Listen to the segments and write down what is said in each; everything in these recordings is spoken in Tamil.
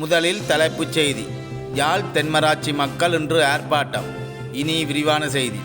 முதலில் தலைப்புச் செய்தி. யாழ் தென்மராட்சி மக்கள் இன்று ஆர்ப்பாட்டம். இனி விரிவான செய்தி.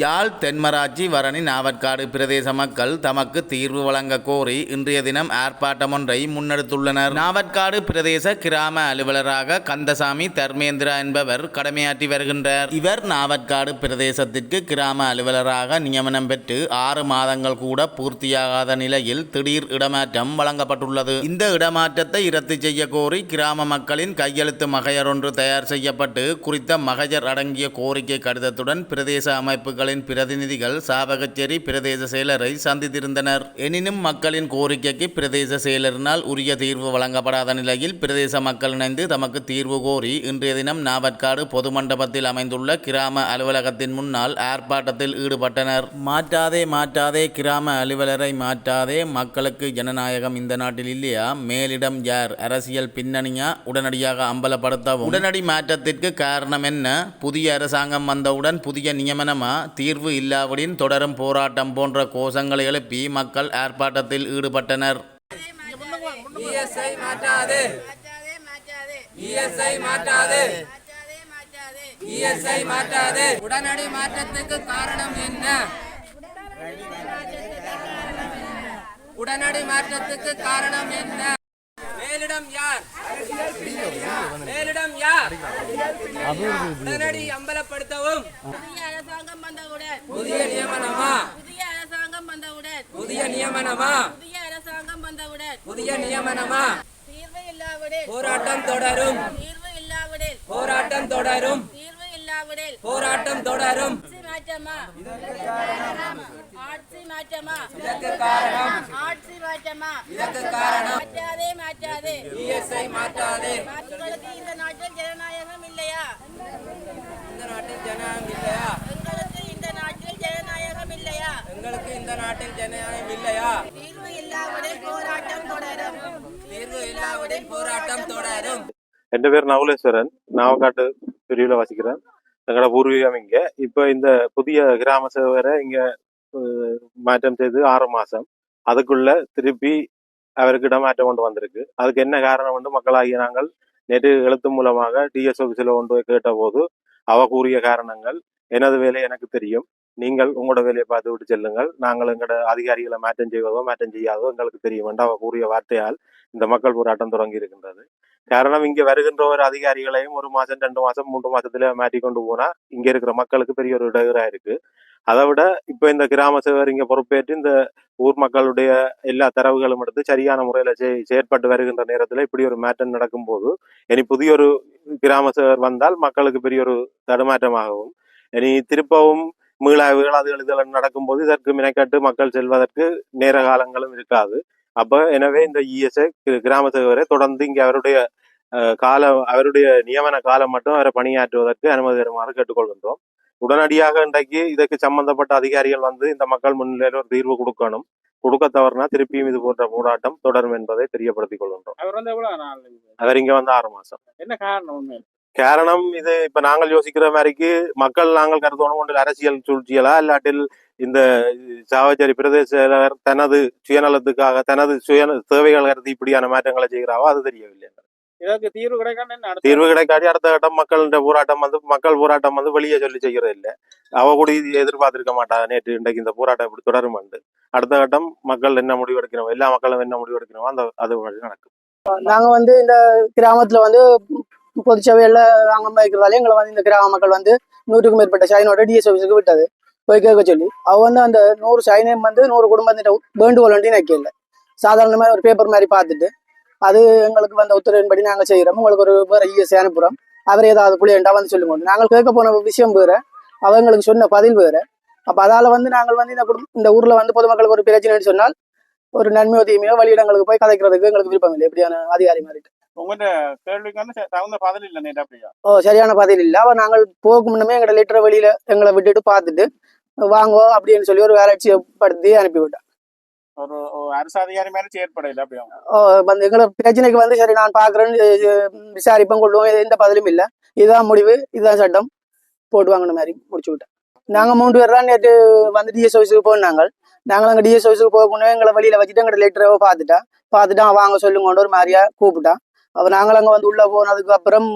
யாழ் தென்மராட்சி வரணி நாவற்காடு பிரதேச மக்கள் தமக்கு தீர்வு வழங்க கோரி இன்றைய தினம் ஆர்ப்பாட்டம் ஒன்றை முன்னெடுத்துள்ளனர். நாவற்காடு பிரதேச கிராம அலுவலராக கந்தசாமி தர்மேந்திரா என்பவர் கடமையாற்றி வருகின்றார். இவர் நாவற்காடு பிரதேசத்திற்கு கிராம அலுவலராக நியமனம் பெற்று ஆறு மாதங்கள் கூட பூர்த்தியாகாத நிலையில் திடீர் இடமாற்றம் வழங்கப்பட்டுள்ளது. இந்த இடமாற்றத்தை ரத்து செய்ய கோரி கிராம மக்களின் கையெழுத்து மகையர் ஒன்று தயார் செய்யப்பட்டு குறித்த மகஜர் அடங்கிய கோரிக்கை கடிதத்துடன் பிரதேச அமைப்புகளின் பிரதிநிதிகள் சாவகச்சேரி பிரதேச செயலரை சந்தித்திருந்தனர். எனினும் மக்களின் கோரிக்கைக்கு பிரதேச செயலரினால் உரிய தீர்வு வழங்கப்படாத நிலையில் பிரதேச மக்கள் இணைந்து தமக்கு தீர்வு கோரி இன்றைய தினம் நாவற்காடு பொது மண்டபத்தில் அமைந்துள்ள கிராம அலுவலகத்தின் முன்னால் ஆர்ப்பாட்டத்தில் ஈடுபட்டனர். மாற்றாதே மாற்றாதே கிராம அலுவலரை மாற்றாதே மக்களுக்கு ஜனநாயகம் இந்த நாட்டில் இல்லையா? மேலிடம் யார்? அரசியல் பின்னணியா? உடனடியாக அம்பலப்படுத்தவும். உடனடி மாற்றத்திற்கு காரணம் என்ன? புதிய அரசாங்கம் வந்தவுடன் புதிய நியமனமா? தீர்வு இல்லாவிடின் தொடரும் போராட்டம் போன்ற கோஷங்களை எழுப்பி மக்கள் ஆர்ப்பாட்டத்தில் ஈடுபட்டனர். உடனடி மாற்றத்துக்கு காரணம் என்ன? உடனடி மாற்றத்துக்கு காரணம் என்ன? மேலிடம் யார்? மேலிடம் யார்? உடனடி அம்பலப்படுத்தவும். புதிய அரசாங்கம் வந்தவுடன். புதிய நியமனமா? புதிய அரசாங்கம் வந்தவுடன். புதிய நியமனமா? புதிய அரசாங்கம் வந்தவுடன். புதிய நியமனமா? தீர்வு இல்லாவிடில். போராட்டம் தொடரும். தீர்வு இல்லாவிடில். போராட்டம் தொடரும். தீர்வு இல்லாவிடில். போராட்டம் தொடரும். மாற்றமா? ஆட்சி மாற்றமா? இதற்கு காரணம். ஆட்சி மாற்றமா? இதற்கு காரணம். மாற்றாதே மாற்றாதே. இஎஸ்ஐ மாற்றாதே. மக்களுக்கு இந்த நாட்டில் ஜனநாயகம் இல்லையா? இந்த நாட்டில் ஜனநாயகம் இல்லையா? எங்களுக்கு இந்த நாட்டில் ஜனநாயகம் இல்லையா? எங்களுக்கு இந்த நாட்டில் ஜனநாயகம் இல்லையா? தீர்வு இல்லாவிடில் போராட்டம் தொடரும். தீர்வு இல்லாவிடில் போராட்டம் தொடரும். என் பேர் நவலேஸ்வரன் நாவக்காட்டு பிரிவில் வசிக்கிறேன் எங்களோட பூர்வீகம் இங்க. இப்போ இந்த புதிய கிராம சேவரை இங்க மாற்றம் செய்து ஆறு மாசம். அதுக்குள்ள திருப்பி அவருக்கு இடமாற்றம் கொண்டு வந்திருக்கு. அதுக்கு என்ன காரணம் வந்து மக்களாகிய நாங்கள் நேற்று எழுத்து மூலமாக டிஎஸ் ஆஃபீஸில் கொண்டு போய் கேட்டபோது அவ கூறிய காரணங்கள் எனது வேலை எனக்கு தெரியும். நீங்கள் உங்களோட வேலையை பார்த்து விட்டு செல்லுங்கள். நாங்கள் எங்களோட அதிகாரிகளை மாற்றம் செய்வதோ மாற்றம் செய்யாதோ எங்களுக்கு தெரியும். வேண்டாம் கூறிய வார்த்தையால் இந்த மக்கள் போராட்டம் தொடங்கி இருக்கின்றது. காரணம் இங்க வருகின்ற ஒரு அதிகாரிகளையும் ஒரு மாசம் ரெண்டு மாசம் மூன்று மாசத்துல மாற்றி கொண்டு போனா இங்க இருக்கிற மக்களுக்கு பெரிய ஒரு இடையூறா இருக்கு. அதை விட இப்ப இந்த கிராம சேவர் இங்க பொறுப்பேற்று இந்த ஊர் மக்களுடைய எல்லா தரவுகளும் எடுத்து சரியான முறையில செய்- செயற்பட்டு வருகின்ற நேரத்துல இப்படி ஒரு மாற்றம் நடக்கும்போது இனி புதிய ஒரு கிராம சேவர் வந்தால் மக்களுக்கு பெரிய ஒரு தடுமாற்றமாகவும் இனி திருப்பவும் மீளாய்வுகள் அதுகள் இதெல்லாம் நடக்கும்போது இதற்கு மினைக்கட்டு மக்கள் செல்வதற்கு நேர காலங்களும் இருக்காது. அப்ப எனவே இந்த இஎஸ்ஐ கிராம சேவரை தொடர்ந்து இங்க அவருடைய காலம் அவருடைய நியமன காலம் மட்டும் அவரை பணியாற்றுவதற்கு அனுமதி தருமாறு கேட்டுக்கொள்கின்றோம். உடனடியாக இன்றைக்கு இதற்கு சம்பந்தப்பட்ட அதிகாரிகள் வந்து இந்த மக்கள் முன்னிலையில் ஒரு தீர்வு கொடுக்கணும். கொடுக்க தவறுனா திருப்பியும் இது போன்ற போராட்டம் தொடரும் என்பதை தெரியப்படுத்திக் கொள்கின்றோம். அவர் இங்க? வந்து ஆறு மாசம். என்ன காரணம் காரணம் இது இப்ப நாங்கள் யோசிக்கிற மாதிரிக்கு மக்கள் நாங்கள் கருதணும். ஒன்றில் அரசியல் சூழ்ச்சியலா இல்லாட்டில் இந்த சாவச்சேரி பிரதேச தனது சுயநலத்துக்காக தனது சுய தேவைகள் கருதி இப்படியான மாற்றங்களை செய்கிறாவோ அது தெரியவில்லை. இதற்கு தீர்வு அடுத்த தீர்வு கிடைக்காட்டி அடுத்த கட்டம் மக்களின் போராட்டம் வந்து மக்கள் போராட்டம் வந்து வெளியே சொல்லி செய்கிறது இல்லை. அவ கூட இது எதிர்பார்த்திருக்க மாட்டா நேற்று இன்றைக்கு இந்த போராட்டம் இப்படி தொடரும் வந்து அடுத்த கட்டம் மக்கள் என்ன முடிவு எடுக்கணும் எல்லா மக்களும் என்ன முடிவு எடுக்கணுமோ அந்த அது வழி நடக்கும். நாங்க வந்து இந்த கிராமத்துல வந்து பொதுச்சபையில அங்கம் வகிக்கிறதால எங்களை வந்து இந்த கிராம மக்கள் வந்து நூற்றுக்கும் மேற்பட்ட சைனோட டிஎஸ் ஆஃபீஸுக்கு விட்டது. போய் கேட்க சொல்லி. அவ வந்து அந்த நூறு சைனையும் வந்து நூறு குடும்பத்திட்ட வேண்டுகோள் ஒன்றையும் வைக்கல. சாதாரணமாக ஒரு பேப்பர் மாதிரி பார்த்துட்டு அது எங்களுக்கு வந்த உத்தரவின்படி நாங்க செய்கிறோம் உங்களுக்கு ஒரு வேறு ஐஎஸ் அனுப்புகிறோம் அவர் ஏதாவது புள்ளியண்டா வந்து சொல்லுங்க நாங்கள் கேட்க போன விஷயம் வேற அவங்களுக்கு சொன்ன பதில் வேற. அப்ப அதால வந்து நாங்கள் வந்து இந்த குடும்ப இந்த ஊர்ல வந்து பொதுமக்களுக்கு ஒரு பிரச்சனைன்னு சொன்னால் ஒரு நன்மையோ தீமையோ வழியிடங்களுக்கு போய் கதைக்கிறதுக்கு எங்களுக்கு விருப்பம் இல்லை. எப்படியான அதிகாரி மாதிரி உங்கள்ட்ட கேள்விக்கு வந்து தகுந்த பதில் இல்லை நேற்று அப்படியா? ஓ சரியான பதில் இல்லை. அவ நாங்கள் போகும் முன்னமே எங்களை லிட்டரை வெளியில எங்களை விட்டுட்டு பார்த்துட்டு வாங்கோ அப்படின்னு சொல்லி ஒரு வேலைட்சியப்படுத்தி அனுப்பிவிட்டான். ஒரு அரசு அதிகாரி மாதிரி செயற்படையில அப்படியா? ஓ, வந்து எங்களை பிரச்சனைக்கு வந்து சரி நான் பாக்குறேன்னு விசாரிப்பேன் கொள்ளுவோம் எந்த பதிலும் இல்லை. இதுதான் முடிவு இதுதான் சட்டம். போட்டு வாங்கின மாதிரி முடிச்சு விட்டேன். நாங்க மூன்று பேர் தான் நேற்று வந்து டிஎஸ் ஆஃபீஸுக்கு போனாங்க நாங்கள். அங்கே டிஎஸ் ஆஃபீஸுக்கு போகணும் எங்களை வெளியில வச்சுட்டு எங்களை லெட்டரை பார்த்துட்டா பார்த்துட்டு வாங்க சொல்லுங்கன்னு ஒரு மாதிரியா கூப்பிட்டான் அப்போ நாங்கள் அங்கே வந்து உள்ள போனதுக்கு அப்புறம்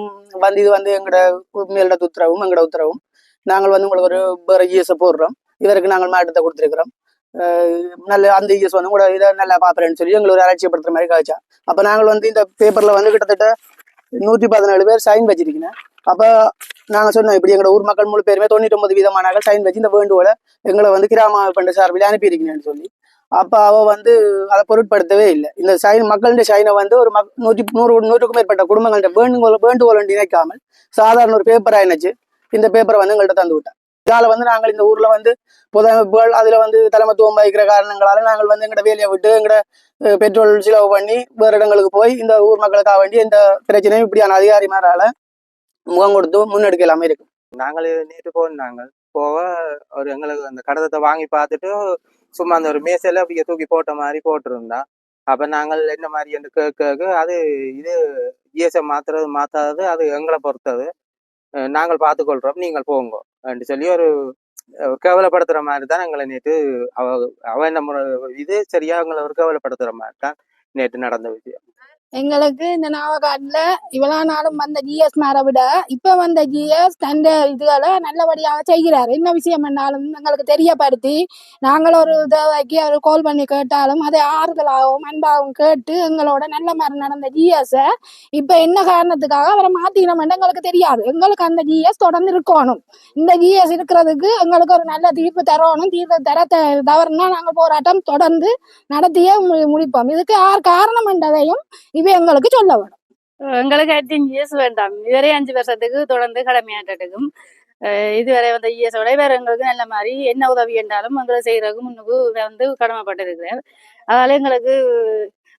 வந்து இது வந்து எங்களோட மேலிட உத்தரவும் எங்களோட உத்தரவும். நாங்கள் வந்து உங்களுக்கு ஒரு வேறு இஎஸ் போடுறோம். இவருக்கு நாங்கள் மாற்றத்தை கொடுத்துருக்குறோம். நல்ல அந்த இஎஸ் வந்து கூட இதை நல்லா பார்ப்பறேன்னு சொல்லி எங்களை ஒரு அலட்சியப்படுத்துற மாதிரி காய்ச்சா அப்ப நாங்கள் வந்து இந்த பேப்பர்ல வந்து கிட்டத்தட்ட நூற்றி பதினேழு பேர் சைன் வச்சிருக்கீங்க அப்ப நாங்க சொன்னோம் இப்படி எங்களோட ஊர் மக்கள் முழு பேருமே தொண்ணூற்றி ஒன்பது வீதமானாக சைன் வச்சு இந்த வேண்டுகோளை எங்களை வந்து கிராம பண்ட சார்பில் அனுப்பியிருக்கீங்கன்னு சொல்லி. அப்போ அவ வந்து அதை பொருட்படுத்தவே இல்லை. இந்த சைன் மக்களுடைய சைனை வந்து ஒரு மக் நூற்றி நூறு நூற்றுக்கும் மேற்பட்ட குடும்பங்கள்கிட்ட வேண்டுகோள் வேண்டுகோள் இணைக்காமல் சாதாரண ஒரு பேப்பராக இணைச்சு இந்த பேப்பரை வந்து எங்கள்கிட்ட தந்து விட்டேன் இதால் வந்து நாங்கள் இந்த ஊரில் வந்து புதமைப்புகள் அதில் வந்து தலைமத்துவம் வகிக்கிற காரணங்களால் நாங்கள் வந்து எங்கள்ட வேலையை விட்டு எங்கள்ட பெட்ரோல் செலவு பண்ணி வேறு இடங்களுக்கு போய் இந்த ஊர் மக்களுக்காக வேண்டி இந்த பிரச்சனையும் இப்படியான அதிகாரி அதிகாரிமாரால முகம் கொடுத்து முன்னெடுக்க இல்லாம இருக்கும். நாங்கள் நேற்று போனாங்க. போக ஒரு எங்களுக்கு அந்த கடதத்தை வாங்கி பார்த்துட்டு சும்மா அந்த ஒரு மேசையில அப்படியே தூக்கி போட்ட மாதிரி போட்டிருந்தா. அப்ப நாங்கள் என்ன மாதிரி என்று கேட்க அது இது இஎஸ்ஐ மாத்துறது மாத்தாதது அது எங்களை பொறுத்தது. நாங்கள் பார்த்துக்கொள்றோம் நீங்கள் போங்க அப்படின்னு சொல்லி ஒரு கேவலப்படுத்துற மாதிரி தான் எங்களை நேற்று அவ அவ என்ன முறை- இது சரியா எங்களை ஒரு கேவலப்படுத்துற மாதிரி தான் நேற்று நடந்த விஷயம். எங்களுக்கு இந்த நாவகாட்டில் இவ்வளோ நாளும் வந்த ஜிஎஸ் மாரை விட இப்போ வந்த ஜிஎஸ் தந்த இதுகளை நல்லபடியாக செய்கிறார். என்ன விஷயம் என்னாலும் எங்களுக்கு தெரியப்படுத்தி நாங்கள் ஒரு தேவைக்கு ஒரு கால் பண்ணி கேட்டாலும் அதை ஆறுதலாகவும் அன்பாகவும் கேட்டு எங்களோட நல்ல மாதிரி நடந்த ஜிஎஸை இப்போ என்ன காரணத்துக்காக அவரை மாற்றிக்கணும்னு எங்களுக்கு தெரியாது. எங்களுக்கு அந்த ஜிஎஸ் தொடர்ந்து இருக்கணும். இந்த ஜிஎஸ் இருக்கிறதுக்கு எங்களுக்கு ஒரு நல்ல தீர்ப்பு தரணும். தீர்ப்பு தர த- தவறுனா நாங்கள் போராட்டம் தொடர்ந்து நடத்தியே முடிப்போம். இதுக்கு யார் காரணம் என்றதையும் இது எங்களுக்கு சொல்ல வேணும் எங்களுக்கு அஞ்சு இயர்ஸ் வேண்டாம் இதுவரை அஞ்சு வருஷத்துக்கு தொடர்ந்து கடமையாற்றட்டுக்கும் அஹ் இதுவரை வந்த இயர்ஸோட வேற எங்களுக்கு நல்ல மாதிரி என்ன உதவி என்றாலும் எங்களுக்கு செய்யறதுக்கு முன்னுக்கு வந்து கடமைப்பட்டிருக்கிறார் அதனால எங்களுக்கு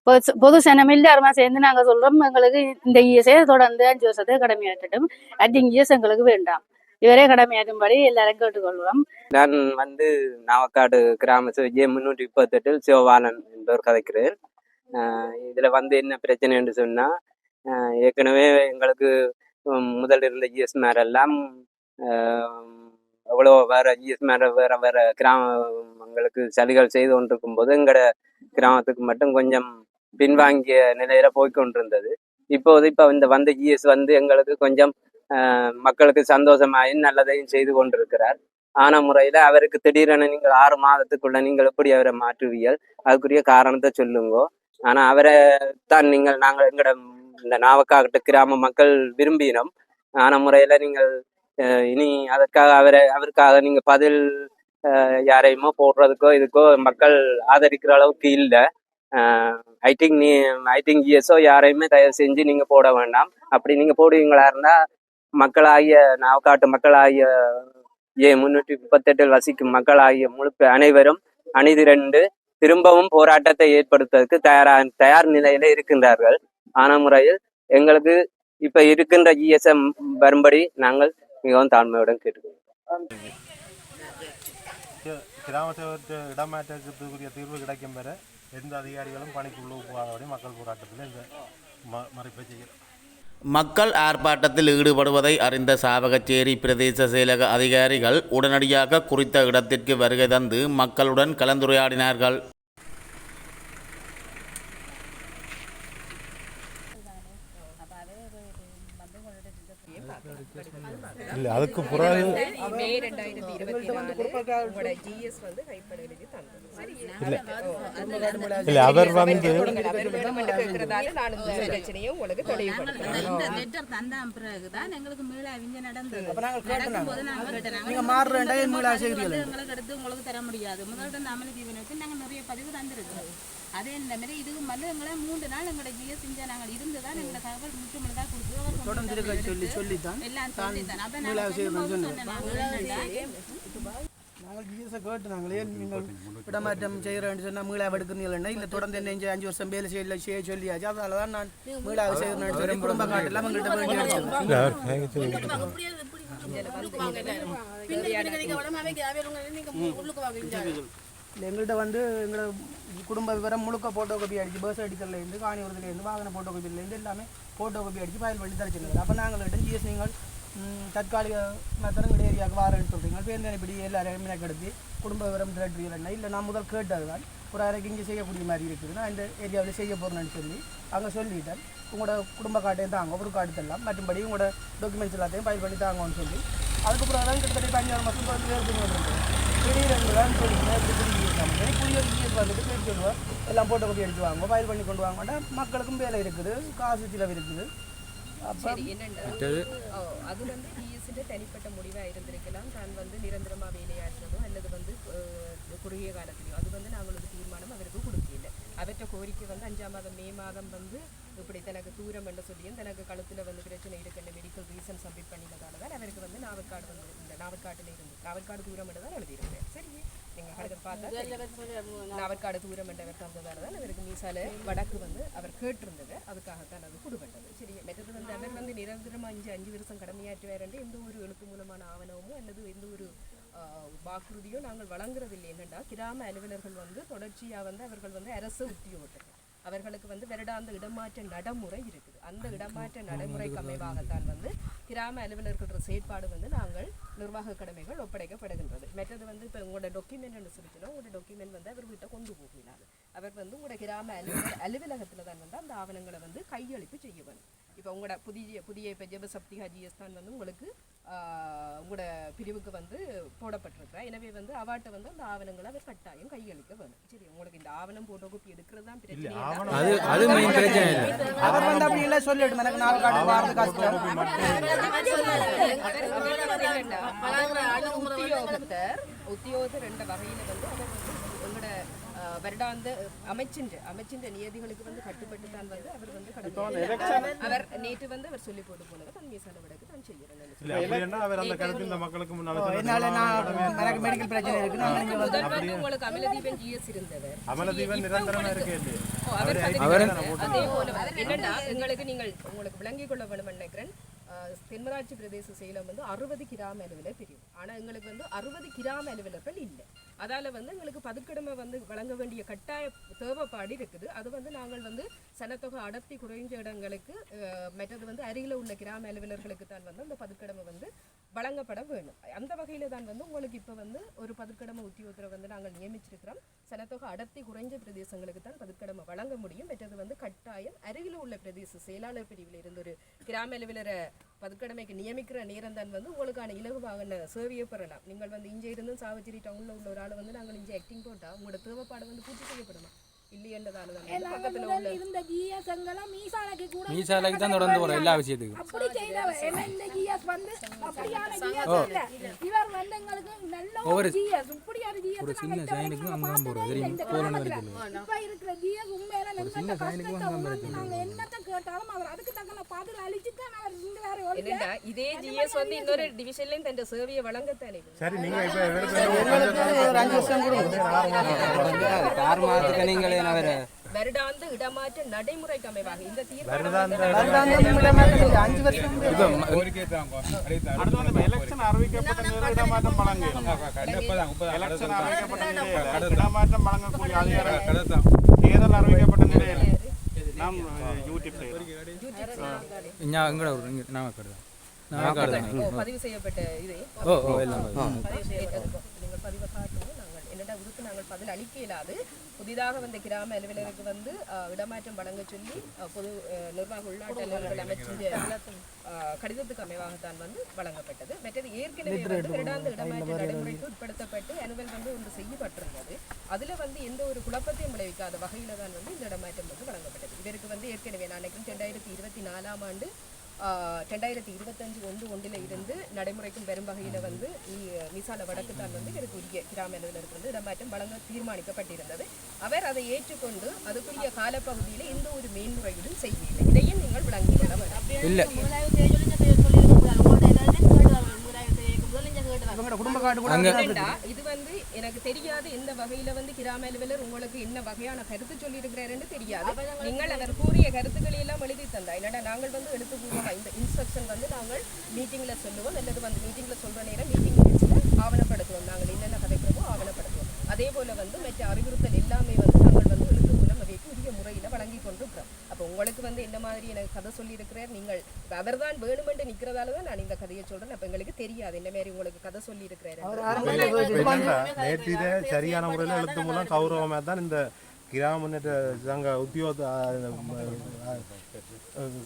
பொது- பொது சனம் எல்லாருமா சேர்ந்து நாங்க சொல்றோம் எங்களுக்கு இந்த இயர்ஸே தொடர்ந்து அஞ்சு வருஷத்துக்கு கடமையாற்றட்டும் அஞ்சு இயர்ஸ் எங்களுக்கு வேண்டாம் இதுவரை கடமையாற்றும்படி எல்லாரும் கேட்டுக்கொள்கிறோம் நான் வந்து நாவக்காடு கிராம விஜய் முன்னூற்றி முப்பத்தெட்டில் சிவபாலன் என்பவர் கதைக்கிறேன் இதுல வந்து என்ன பிரச்சனைன்னு சொன்னா ஏற்கனவே எங்களுக்கு முதல் இருந்த ஜிஎஸ் மேரெல்லாம் எவ்வளோ வேற ஜிஎஸ் மேர வேற வேற கிராமங்களுக்கு சலுகைகள் செய்து கொண்டிருக்கும் போது எங்களோட கிராமத்துக்கு மட்டும் கொஞ்சம் பின்வாங்கிய நிலையில போய்கொண்டிருந்தது இப்போது இப்போ இந்த வந்த ஜிஎஸ் வந்து எங்களுக்கு கொஞ்சம் ஆஹ் மக்களுக்கு சந்தோஷமாயும் நல்லதையும் செய்து கொண்டிருக்கிறார். ஆன முறையில அவருக்கு திடீரென நீங்கள் ஆறு மாதத்துக்குள்ள நீங்கள் எப்படி அவரை மாற்றுவீர்கள்? அதுக்குரிய காரணத்தை சொல்லுங்கோ. ஆனா அவரை தான் நீங்கள் நாங்கள் எங்களிடம் இந்த நாவக்காட்டு கிராம மக்கள் விரும்பினோம். ஆன முறையில நீங்கள் இனி அதற்காக அவரை அவருக்காக நீங்க பதில் யாரையுமோ போடுறதுக்கோ இதுக்கோ மக்கள் ஆதரிக்கிற அளவுக்கு இல்லை. ஐ திங்க் நீ ஐ திங்க் இஎஸ்ஓ யாரையுமே தயவு செஞ்சு நீங்க போட வேண்டாம். அப்படி நீங்க போடுவீங்களா இருந்தா மக்களாகிய நாவக்காட்டு மக்களாகிய ஏ முன்னூற்றி முப்பத்தெட்டில் வசிக்கும் மக்களாகிய முழு அனைவரும் அணிதிரண்டு திரும்பவும் போராட்டத்தை ஏற்படுத்துவதற்கு தயாரா தயார் நிலையில இருக்கின்றார்கள். ஆன முறையில் எங்களுக்கு இப்ப இருக்கின்ற ஜிஎஸ்எம் வரும்படி நாங்கள் மிகவும் தாழ்மையுடன் கேட்டுக்கொள்கிறோம். கிராம சேவற்ற இடமாற்றத்துக்குரிய தீர்வு கிடைக்கும் பெற எந்த அதிகாரிகளும் பணிக்குள்ள போகாதபடி மக்கள் போராட்டத்தில் இந்த ம மறைப்பை செய்கிறோம் மக்கள் ஆர்ப்பாட்டத்தில் ஈடுபடுவதை அறிந்த சாவகச்சேரி பிரதேச செயலக அதிகாரிகள் உடனடியாக குறித்த இடத்திற்கு வருகை தந்து மக்களுடன் கலந்துரையாடினார்கள். இல்லை அதுக்கு பிறகு மே ரெண்டாயிரத்தி இருபத்தி நாலு உங்களோட ஜிஎஸ் வந்து கைப்படலுக்கு தந்தது. இல்லை. இல்லை அவர் வந்து அவர் வேணுமென்று கேட்கறதால நான் இந்த பிரச்சனையை உங்களுக்கு தெளிவுபடுத்துறேன் லெட்டர் எங்களுக்கு மீள நடந்தது. அப்ப நாங்கள் கேட்டோம் நடக்கும்போது நாங்கள் கேட்டோம் நீங்க மாறுறேன்டா என் மீள செய்கிறீர்கள் எங்களுக்கு எடுத்து உங்களுக்கு தர முடியாது. முதல்ல இந்த அமளி தீவனை வச்சு நாங்கள் நிறைய பதிவு தந்திருக்கோம். அதே இந்த மாதிரி இதுவும் வந்து எங்களை மூன்று நாள் எங்களோட ஜிஎஸ் செஞ்சா நாங்கள் இருந்து தான் எங்களை தகவல் முற்று முழுதாக கொடுத்து அவர் தொடர்ந்து இருக்க சொல்லி சொல்லித்தான். எல்லாம் சொல்லி தான் அப்ப நாங்கள் சொன்னேன். நாங்கள் ஜிஎஸை கேட்டு நாங்களே நீங்கள் இடமாற்றம் செய்கிறேன்னு சொன்னால் மீளாவை எடுக்கிறீங்களா இல்லை. தொடர்ந்து என்ன அஞ்சு வருஷம் வேலை செய்யல செய்ய சொல்லியாச்சு. அதனால தான் நான் மீளாவை செய்யணும்னு சொல்லி குடும்ப காட்டில் அவங்கள்ட்ட வேண்டி எடுத்தோம் இல்லை எங்கள்கிட்ட வந்து எங்களோட குடும்ப விவரம் முழுக்க ஃபோட்டோ காப்பி அடித்து பர்த் அடிக்கிறதுலேருந்து காணி வாகன ஃபோட்டோ காப்பிலேருந்து எல்லாமே ஃபோட்டோ காப்பி அடிச்சு ஃபைல் பண்ணி தரச்சிருந்தாங்க அப்போ நாங்கள் ஜிஎஸ் நீங்கள் தற்காலிக மெத்தனம் எங்கள் ஏரியாவுக்கு வாரன்னு சொல்கிறீங்க இப்போ என்ன இப்படி எல்லாரும் மினக்கெடுத்து குடும்ப விவரம் திரட்டுறீங்க இல்லை நான் முதல் கேட்டது தான். ஒரு அறைக்கு இங்கே செய்யக்கூடிய மாதிரி இருக்குதுன்னா இந்த ஏரியாவில் செய்ய போகிறேன்னு சொல்லி அங்கே சொல்லிட்டேன் உங்களோட குடும்ப காட்டையும் தாங்க ஒரு காட்டு தரலாம். மற்றும்படி உங்களோட டாக்குமெண்ட்ஸ் எல்லாத்தையும் ஃபைல் பண்ணி தாங்கன்னு சொல்லி அதுக்கப்புறம் தான் கிட்டத்தட்ட அஞ்சாறு மாதம் வேறு வந்துருக்கு திடீரென்று தான் சொல்லிக்கிறேன் இப்படி புதிய இருக்காங்க எனக்கு புதிய இஎஸ் வந்துட்டு பேர் சொல்லுவேன் எல்லாம் போட்டோ காப்பி எடுத்து வாங்க ஃபைல் பண்ணி கொண்டு வாங்க மாட்டேன் மக்களுக்கும் வேலை இருக்குது காசு சிலவு இருக்குது. அப்போ அது வந்து டிஎஸ்சிന്റെ தனிப்பட்ட முடிவா இருந்திருக்கலாம். தான் வந்து நிரந்தரமா வேலையாற்றுறதோ அல்லது வந்து குறுகிய காலத்திலையோ. அது வந்து நாங்கள் ஒரு தீர்மானம் அவருக்கு கொடுக்கல அவற்ற கோரிக்கை வந்து அஞ்சாம் மாதம் மே மாதம் வந்து இப்படி தனக்கு தூரம் என்று சொல்லியும் தனக்கு கழுத்துல வந்து பிரச்சனை இருக்குன்ற மெடிக்கல் ரீசன் சப்மிட் பண்ணினதால தான் அவருக்கு வந்து நாவற்காடு வந்து இந்த நாவற்காட்டில் இருந்து நாவற்காடு தூரம் என்று தான் எழுதியிருந்தேன் சரி நீங்க கழுத்தை பார்த்தா. நாவற்காடு தூரம் என்றவர் தந்ததால தான் அவருக்கு மீசால வடக்கு வந்து அவர் கேட்டிருந்தது. அதுக்காகத்தான் அது கொடுப்பட்டது சரி மற்றது வந்து அவர் வந்து நிரந்தரமா அஞ்சு அஞ்சு வருஷம் கடமையாற்றுவார் என்று எந்த ஒரு எழுத்து மூலமான ஆவணமோ அல்லது எந்த ஒரு வாக்குறுதியோ நாங்கள் வழங்குறதில்லை. என்னென்னா கிராம அலுவலர்கள் வந்து தொடர்ச்சியா வந்து அவர்கள் வந்து அரசு உத்தியோகத்தர்கள். அவர்களுக்கு வந்து வருடாந்த இடமாற்ற நடைமுறை இருக்குது. அந்த இடமாற்ற நடைமுறைக்கு அமைவாகத்தான் வந்து கிராம அலுவலர்களோட செயற்பாடு வந்து நாங்கள் நிர்வாக கடமைகள் ஒப்படைக்கப்படுகின்றது. மற்றது வந்து இப்போ உங்களோட டாக்குமெண்ட் சொல்லிச்சுன்னா உங்களோட டாக்குமெண்ட் வந்து அவர் வீட்டை கொண்டு போகிறாரு அவர் வந்து உங்களோட கிராம அலுவலக அலுவலகத்தில் தான் வந்து அந்த ஆவணங்களை வந்து கையளிப்பு செய்ய வேணும் இப்போ உங்களோட புதிய புதிய இப்போ ஜெபசப்தி ஹஜிஎஸ் தான் வந்து உங்களுக்கு ஆஹ், உங்களோட பிரிவுக்கு வந்து போடப்பட்டிருக்கிறா எனவே வந்து அவாட்ட வந்து அந்த ஆவணங்களை அவர் கட்டாயம் கையளிக்க வேணும் சரி உங்களுக்கு இந்த ஆவணம் போட்டோ காப்பி எடுக்கிறது தான் பிரச்சனை அது அது மெயின் பிரச்சனை இல்லை அவர் வந்து அப்படி இல்லை சொல்லிட்டு எனக்கு நாலு காட்டு வாரது கஷ்டம் உத்தியோகத்தர் உத்தியோகத்தர் என்ற வகையில வந்து வருடாந்த அமைச்சின்ற அமைச்சின்ற நியதிகளுக்கு வந்து கட்டுப்பட்டு தான் வந்து அவர் வந்து கடமை அவர் நேற்று வந்து அவர் சொல்லி போட்டு போனது தன் மீசான விடக்கு தான் செய்கிறேன் இல்ல அப்படின்னா அவர் அந்த கருத்து இந்த மக்களுக்கு முன்னால என்னால நான் எனக்கு மெடிக்கல் பிரச்சனை இருக்கு. நான் இங்க வந்து முதல் வந்து உங்களுக்கு அமலதீபன் ஜிஎஸ் இருந்தவர். அமலதீபன் நிரந்தரமா இருக்கே இல்லையே. ஓ, அவர் அதே போல வந்து என்னன்னா எங்களுக்கு நீங்கள் உங்களுக்கு விளங்கிக் கொள்ள வேணும் நினைக்கிறேன். தென்மராட்சி பிரதேச சேலம் வந்து அறுபது கிராம அளவில் பிரியும் ஆனால் எங்களுக்கு வந்து அறுபது கிராம அலுவலர்கள் இல்லை. அதால் வந்து எங்களுக்கு பதுக்கடமை வந்து வழங்க வேண்டிய கட்டாய தேவைப்பாடு இருக்குது. அது வந்து நாங்கள் வந்து சனத்தொகை அடர்த்தி குறைஞ்ச இடங்களுக்கு மற்றது வந்து அருகில் உள்ள கிராம அலுவலர்களுக்கு தான் வந்து அந்த பதுக்கடமை வந்து வழங்கப்பட வேணும் அந்த வகையில் தான் வந்து உங்களுக்கு இப்போ வந்து ஒரு பதுக்கடமை உத்தியோகத்தரை வந்து நாங்கள் நியமிச்சிருக்கிறோம். சனத்தொகை அடர்த்தி குறைஞ்ச பிரதேசங்களுக்கு தான் பதுக்கடமை வழங்க முடியும். மற்றது வந்து கட்டாயம் அருகில் உள்ள பிரதேச செயலாளர் பிரிவில் இருந்து ஒரு கிராம அலுவலரை பதுக்கடமைக்கு நியமிக்கிற நேரம் தான் வந்து உங்களுக்கான இலகுவாக சேவையை பெறலாம். நீங்கள் வந்து இங்கே இருந்து சாவச்சேரி டவுனில் உள்ள ஒரு ஆளை வந்து நாங்கள் இங்கே ஆக்டிங் போட்டால் உங்களோட தேவைப்பாடு வந்து பூர்த்தி செய்யப்படுமா? இருந்த ஜிஎஸ் எங்கெல்லாம் மீசாலைக்கு கூட மீசாலைக்கு தான் தொடர்ந்து போகிறோம் எல்லா விஷயத்துக்கும். அப்படி செய்தவர். ஏன்னா இந்த ஜிஎஸ் வந்து? அப்படியான ஜிஎஸ் இல்ல. இவர் வந்து எங்களுக்கு நல்ல ஒரு ஜிஎஸ் இப்படியான ஜிஎஸ் ஒரு சின்ன சைனுக்கும் அங்கே தான் போகிறோம் தெரியும். போகணும் வரைக்கும் இப்ப இருக்கிற ஜிஎஸ் உண்மையில எங்க கஷ்டத்தை உணர்ந்து நாங்க என்னத்த கேட்டாலும் அவர் அதுக்கு தக்கன என்னடா இதே ஜிஎஸ் வந்து இன்னொரு டிவிஷன்லயும் தன் சேவையை வழங்கத்தானே சரி நீங்க இப்ப ஒரு அஞ்சு வருஷம் ஆறு மாதத்துக்கு நீங்களே வருடாந்த இடமாற்ற நடைமுறைக்கு அமைவாக இந்த எலெக்ஷன் அறிவிக்கப்பட்ட நேரம் இடமாற்றம் வழங்கும் எலெக்ஷன் அறிவிக்கப்பட்ட நிலையில இடமாற்றம் வழங்கக்கூடிய அதிகாரம் தேர்தல் அறிவிக்கப்பட்ட நிலையில் நாம் யூடியூப் இங்கே எங்கட ஒரு இங்கே நாமக்காடு தான் நாமக்காடு தான் பதிவு செய்யப்பட்ட இது ஓ ஓ எல்லாம் பதிவு. செய்யப்பட்ட- நீங்கள் பதிவு காட்டுங்க நாங்கள் என்னடா உறுப்பு நாங்கள் பதில் அளிக்க இயலாது புதிதாக வந்த கிராம அலுவலருக்கு வந்து இடமாற்றம் வழங்க சொல்லி பொது நிர்வாக உள்நாட்டு அலுவலர்கள் அமைச்சின் அஹ், கடிதத்துக்கு அமைவாகத்தான் வந்து வழங்கப்பட்டது மற்றது ஏற்கனவே வந்து வருடாந்த இடமாற்ற நடைமுறைக்கு உட்படுத்தப்பட்டு அனுவல் வந்து ஒன்று செய்யப்பட்டிருந்தது அதுல வந்து எந்த ஒரு குழப்பத்தையும் விளைவிக்காத வகையில தான் வந்து இந்த இடமாற்றம் வந்து வழங்கப்பட்டது இவருக்கு வந்து ஏற்கனவே நான் நினைக்கிறேன் ரெண்டாயிரத்தி இருபத்தி நாலாம் ஆண்டு ரெண்டாயிரத்தி இருபத்தஞ்சு ஒன்று ஒன்றில் இருந்து நடைமுறைக்கும் வரும் வகையில் வந்து மிசால வடக்கு தான் வந்து எனக்கு உரிய கிராம அலுவலருக்கு வந்து இடமாற்றம் வழங்க தீர்மானிக்கப்பட்டிருந்தது. அவர் அதை ஏற்றுக்கொண்டு அதுக்குரிய காலப்பகுதியில் எந்த ஒரு மேன்முறையீடும் செய்யவில்லை. இதையும் நீங்கள் விளங்கிக் கொள்ள வேண்டும் இல்லை இவங்களோட குடும்ப கார்டு கூட அங்க- ஏண்டா, இது வந்து எனக்கு தெரியாது எந்த வகையில வந்து கிராம அலுவலர் உங்களுக்கு என்ன வகையான கருத்து சொல்லி இருக்கிறாருன்னு தெரியாது. நீங்கள் அவர் கூறிய கருத்துக்களை எல்லாம் எழுதி தந்தா என்னடா நாங்கள் வந்து எழுத்துப்பூர்வமா இந்த இன்ஸ்ட்ரக்ஷன் வந்து நாங்கள் மீட்டிங்ல சொல்லுவோம். அல்லது வந்து மீட்டிங்ல சொல்ற நேரம் மீட்டிங் ஆவணப்படுத்துவோம். நாங்கள் என்னென்ன கதைக்கிறோமோ ஆவணப்படுத்துவோம். அதே போல வந்து மற்ற அறிவுறுத்தல் எல்லாமே வந்து நாங்கள் வந்து எழுத்து மூலம் அவைக்கு உரிய முறையில வழங்கி கொண்டிருக்கிறோம். அப்போ உங்களுக்கு வந்து என்ன மாதிரி எனக்கு கதை சொல்லியிருக்கிறார்? நீங்கள் அவர் தான் வேணுமென்று நிற்கிறதால தான் நான் இந்த கதையை சொல்றேன். அப்போ எங்களுக்கு தெரியாது. என்ன மாதிரி உங்களுக்கு கதை சொல்லியிருக்கிறாரு என்னன்னா, நேற்று இதை சரியான முறையில் எழுத்து மூலம் கௌரவமாக தான் இந்த கிராம சங்க உத்தியோக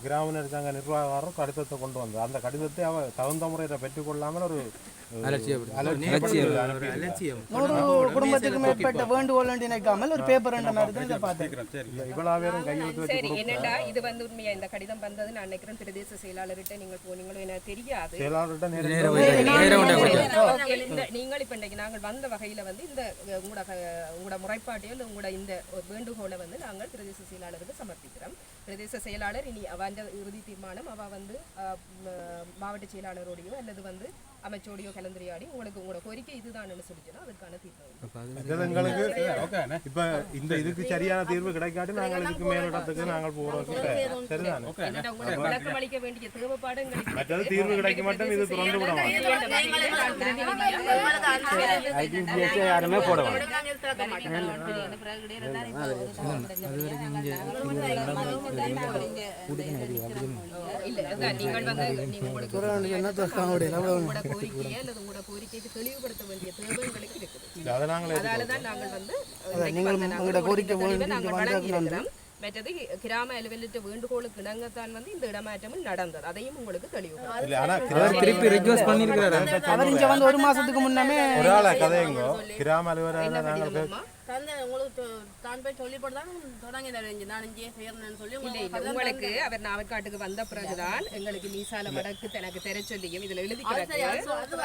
கிராம சங்க நிர்வாகம் கடிதத்தை கொண்டு வந்தது அந்த கடிதத்தை அவ தகுந்த முறையில் பெற்றுக்கொள்ளாமல் ஒரு நூறு குடும்பத்துக்கு மேற்பட்ட வேண்டுகோள் நினைக்காமல் ஒரு பேப்பர் என்ற மாதிரி தான் இதை சரி என்னடா இது வந்து உண்மையா? இந்த கடிதம் வந்தது நான் நினைக்கிறேன். பிரதேச செயலாளர்கிட்ட நீங்கள் போனீங்களோ எனக்கு தெரியாது. நீங்கள் இப்போ நாங்கள் வந்த வகையில் வந்து இந்த உங்களோட உங்களோட முறைப்பாட்டையோ இல்லை உங்களோட இந்த ஒரு வேண்டுகோளை வந்து நாங்கள் பிரதேச செயலாளருக்கு சமர்ப்பிக்கிறோம். பிரதேச செயலாளர் இனி அவன் இறுதி தீர்மானம் அவ வந்து மாவட்ட செயலாளரோடையோ அல்லது வந்து அமைச்சோடையோ கலந்துரையாடி உங்களுக்கு உங்களோட கோரிக்கை இதுதான்னு சொல்லிச்சுன்னா அதுக்கான தீர்மானம் இது எங்களுக்கு இப்ப இந்த இதுக்கு சரியான தீர்வு கிடைக்காட்டி நாங்கள் இதுக்கு மேலிடத்துக்கு நாங்கள் போறோம் சரிதானே என்னடா உங்களுக்கு விளக்கம் அளிக்க வேண்டிய தேவைப்பாடு எங்களுக்கு மற்றது தீர்வு கிடைக்க மாட்டோம் இது திறந்து விட மாட்டோம் யாருமே போட இல்ல அதான் நீங்கள் வந்து நீங்க உங்களுக்கு உங்களோட கோரிக்கையை அல்லது உங்களோட கோரிக்கைக்கு தெளிவுபடுத்த வேண்டிய தேவை எங்களுக்கு இருக்குது. அதனால தான் நாங்கள் வந்து உங்களோட கோரிக்கை நாங்கள் இங்க வழங்கி வந்ததுக்கு இருக்கிறோம் மற்றது கிராம அலுவலக வேண்டுகோளுக்கு இணங்கத்தான் வந்து இந்த இடமாற்றமும் நடந்தது. அதையும் உங்களுக்கு தெளிவு இல்ல ஆனா அவர் திருப்பி ரிக்வஸ்ட் பண்ணியிருக்கிறாரு. அவர் இங்க வந்து ஒரு மாசத்துக்கு முன்னமே ஒரு ஆளை கதையுங்கோ கிராம அலுவலக தந்தை உங்களுக்கு தான் போய் சொல்லி போட்டு தான் தொடங்கி தருவேன் நான் இங்கே செய்யறேன்னு சொல்லி உங்களுக்கு அவர் நாவற்காட்டுக்கு வந்த பிறகுதான் எங்களுக்கு மீசால வடக்கு தனக்கு தெர சொல்லியும் இதுல எழுதி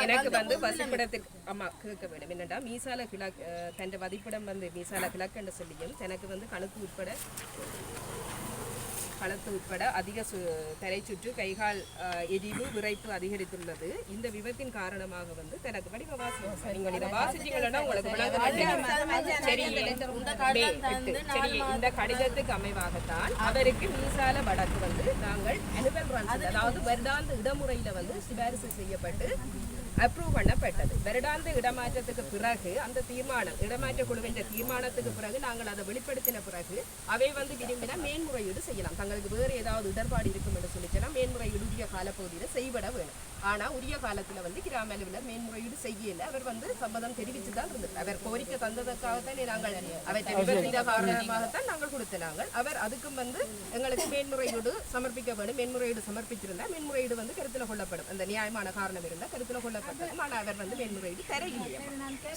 எனக்கு வந்து வசிப்பிடத்திற்கு ஆமா கேட்க வேண்டும். என்னடா மீசால கிழக்கு தன் வதிப்பிடம் வந்து மீசால கிழக்குன்னு சொல்லியும் எனக்கு வந்து கழுத்து உட்பட களத்து உட்பட அதிக சு தரை சுற்று கைகால் எரிவு விரைப்பு அதிகரித்துள்ளது இந்த விபத்தின் காரணமாக வந்து தனக்கு வடிவ வாசி நீங்கள் இதை வாசிச்சீங்கன்னா உங்களுக்கு விளங்க மாட்டேங்குது. சரி மே, எட்டு. சரி இந்த கடிதத்துக்கு அமைவாகத்தான் அவருக்கு மீசால வடக்கு வந்து நாங்கள் அனுவல் அதாவது வருடாந்த இடமுறையில வந்து சிபாரிசு செய்யப்பட்டு அப்ரூவ் பண்ணப்பட்டது வருடாந்த இடமாற்றத்துக்கு பிறகு அந்த தீர்மானம் இடமாற்ற குழுவின் தீர்மானத்துக்கு பிறகு நாங்கள் அதை வெளிப்படுத்தின பிறகு அவை வந்து விரும்பினா மேன்முறையீடு செய்யலாம் தங்களுக்கு வேறு ஏதாவது இடர்பாடு இருக்கும் என்று சொல்லிச்சுன்னா மேன்முறையீடு உரிய காலப்பகுதியில் செய்விட வேணும். ஆனால் உரிய காலத்தில் வந்து கிராம அலுவலர் மேன்முறையீடு செய்யலை. அவர் வந்து சம்மதம் தெரிவித்து தான் இருந்தது. அவர் கோரிக்கை தந்ததற்காகத்தான் நாங்கள் அவற்றை விபரீத காரணமாகத்தான் நாங்கள் கொடுத்த நாங்கள். அவர் அதுக்கும் வந்து எங்களுக்கு மேன்முறையீடு சமர்ப்பிக்க வேண்டும் மேன்முறையீடு சமர்ப்பிச்சிருந்தா மேன்முறையீடு வந்து கருத்தில் கொள்ளப்படும். அந்த நியாயமான காரணம் இருந்தால் கருத்தில் கொள்ளப்பட்டது ஆனால் அவர் வந்து மேன்முறையீடு தரையில்லை.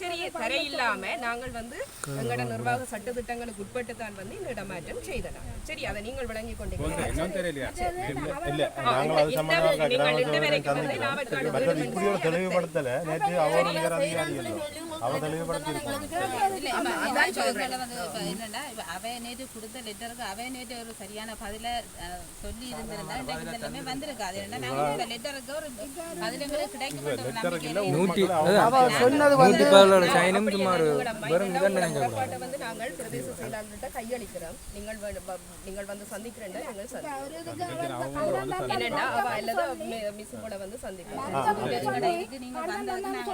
சரி தரையில்லாம நாங்கள் வந்து எங்களோட நிர்வாக சட்டத்திட்டங்களுக்கு உட்பட்டு தான் வந்து இந்த இடமாற்றம் செய்தோம் சரி அதை நீங்கள் விளங்கி கொண்டீங்க இல்ல நாங்கள் அது சம்பந்தமாக மற்றது இப்படி ஒரு தெளிவுபடுத்தல நேற்று அவர் நிகர இப்ப என்னன்னா, அவ நேற்று கொடுத்த லெட்டருக்கு அவ நேற்று ஒரு சரியான பதில சொல்லி இருந்திருந்தா நிலைமை வந்திருக்காது நாங்க இந்த லெட்டருக்கு ஒரு பதில் எங்களுக்கு கிடைக்கும் என்ற ஒரு நம்பிக்கையில நூற்றி அவ சொன்னது நூற்றி வந்து நாங்கள் பிரதேச செயலாளர்கிட்ட கையளிக்கிறோம். நீங்கள் நீங்கள் வந்து சந்திக்கிறேன் நீங்கள் சந்திக்கிறோம் என்னன்னா அவ அல்லது மிஸ் கூட வந்து சந்திக்கிறோம் இதுக்கு நீங்க வந்ததுக்கு நாங்க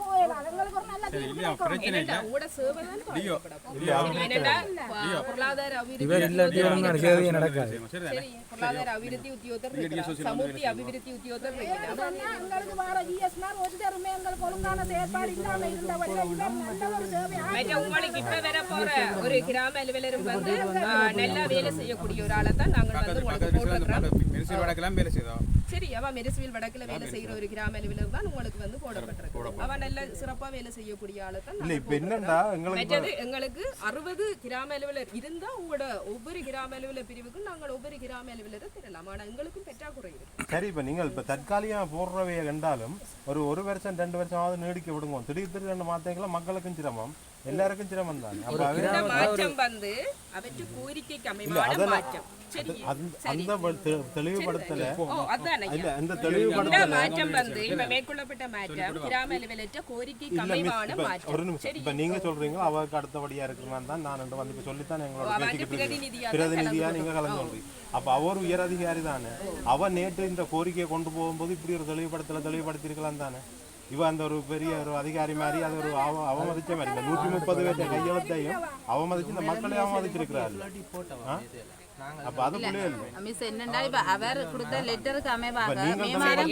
நடக்காது பொருளாதார அபிவிருத்தி உத்தியோகத்தர். சமூர்த்தி அபிவிருத்தி உத்தியோகத்தர். எங்களுக்கு வர ஜிஎஸ்மார் ஒருத்தருமே எங்களுக்கு ஒழுங்கான செயற்பாடு இல்லாம இருந்தவர்கள் இவர் நல்ல ஒரு சேவை மற்ற உங்களுக்கு இப்ப வர போற ஒரு கிராம அலுவலரும் வந்து ஆ, நல்லா வேலை செய்யக்கூடிய ஒரு ஆளை தான் நாங்கள் வந்து உங்களுக்கு வேலை செய்தோம் சரி அவன் மெரிசுவில் வடக்குல வேலை செய்யற ஒரு கிராம அலுவலர் தான் உங்களுக்கு வந்து போடப்பட்டிருக்கு அவன் நல்ல சிறப்பா வேலை செய்யக்கூடிய ஆளை தான் மற்றது எங்களுக்கு அறுபது கிராம அலுவலர் இருந்தா உங்களோட ஒவ்வொரு கிராம அலுவலர் பிரிவுக்கும் நாங்கள் ஒவ்வொரு கிராம அலுவலரை தரலாம் ஆனா எங்களுக்கும் பெற்றாக்குறை இருக்கு. சரி இப்ப நீங்கள் இப்ப தற்காலிகமா போடுறவையை கண்டாலும் ஒரு ஒரு வருஷம் ரெண்டு வருஷமாவது நீடிக்க விடுங்க. திடீர் திடீர் ரெண்டு மாத்தீங்களா மக்களுக்கும் சிரமம் எல்லாருக்கும் சிரமம் தான். மாற்றம் வந்து அவற்று கோரிக்கைக்கு அமைவான மாற்றம். அந்த- தெளிவுபடுத்தல. இல்ல அந்த இந்த தெளிவுபடுத்தல. மாற்றம் வந்து இப்ப மேற்கொள்ளப்பட்ட மாற்றம் கிராம அலுவலற்ற கோரிக்கைக்கு இல்ல மிஸ் அமைவான இப்ப மாற்றம் ஒரு நிமிஷம் இப்ப நீங்க சொல்றீங்க அவருக்கு அடுத்தபடியா இருக்கிறான் தான் நான் வந்து இப்ப சொல்லித்தான் எங்களோட பேசிக்கிட்டு பிரதிநிதியா நீங்க கலந்து. சொல்றீங்க அப்ப அவர் உயர் அதிகாரி தானே அவன் நேற்று இந்த கோரிக்கையை கொண்டு போகும்போது இப்படி ஒரு தெளிவுபடுத்தல தெளிவுபடுத்திருக்கலாம் தானே இவ அந்த ஒரு பெரிய ஒரு அதிகாரி மாதிரி அது ஒரு அவ அவமதிச்ச மாதிரி நூற்றி முப்பது பேர்த்த கையெழுத்தையும் அவமதிச்சு இந்த மக்களை அவமதிச்சிருக்கிறாரு? அப்ப அது பிள்ளைய இல்லை. மிஸ் என்னண்டா இப்ப அவர் கொடுத்த லெட்டருக்கு அமைவாக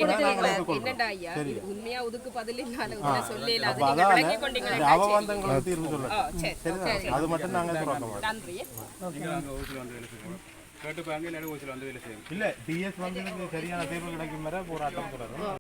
கொடுத்திருக்கிறார். என்னடா ஐயா உண்மையா ஒதுக்கு பதில் சொல்லல அது நீங்க விளங்கி தீர்வு. அது மட்டும் நாங்க. நன்றி. அங்கே ஓசில் வந்து வேலை கேட்டு பாருங்க ஓசில் வந்து வேலை இல்ல டிஎஸ் வந்து சரியான தீர்வு கிடைக்கும் வரை போராட்டம் தொடரும்.